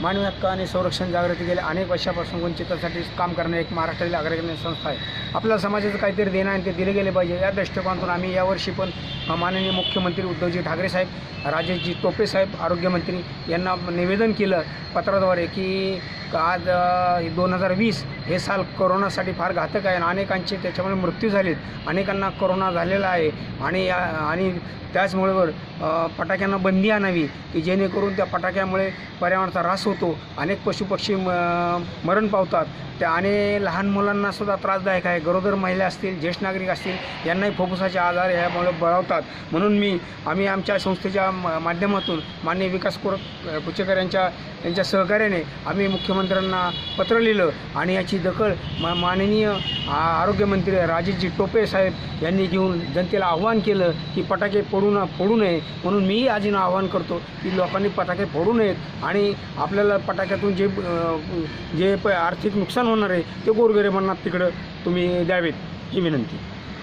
मानवी हक्क आणि संरक्षण जागृती गेल्या अनेक वर्षापासून वंचितासाठी काम करणारी एक महाराष्ट्रातील अग्रगण्य संस्था आहे. आपल्या समाजाचं काहीतरी देणं आणि ते दिले गेले पाहिजे. या दृष्टिकोनातून आम्ही यावर्षी पण माननीय मुख्यमंत्री उद्धवजी ठाकरे साहेब राजेशजी टोपे साहेब आरोग्यमंत्री यांना निवेदन केलं पत्राद्वारे की आज दोन हजार वीस हे साल कोरोनासाठी फार घातक आहे आणि अनेकांचे त्याच्यामुळे मृत्यू झालेत. अनेकांना कोरोना झालेला आहे आणि या- आणि त्याचबरोबर फटाक्यांना बंदी आणावी की जेणेकरून त्या फटाक्यामुळे पर्यावरणाचा ऱ्हास होतो. अनेक पशुपक्षी म मरण पावतात. त्या आणि लहान मुलांना सुद्धा त्रासदायक आहे. गरोदर महिला असतील ज्येष्ठ नागरिक असतील यांनाही फुफ्फुसाचे आजार यामुळे बळावतात. म्हणून मी आम्ही आमच्या संस्थेच्या म- माध्यमातून माननीय विकास कोर कुचेकर यांच्या यांच्या सहकार्याने आम्ही मुख्यमंत्र्यांना पत्र लिहिलं आणि याची दखल मा माननीय आरोग्यमंत्री राजेशजी टोपे साहेब यांनी घेऊन जनतेला आव्हान केलं की फटाके फोडू न फोडू नये. म्हणून मीही आजीनं आव्हान करतो की लोकांनी फटाके फोडू नयेत आणि आपल्याला फटाक्यातून जे जे प आर्थिक नुकसान होणार आहे ते गोरगरिबांना तिकडं तुम्ही द्यावेत. ही विनंती.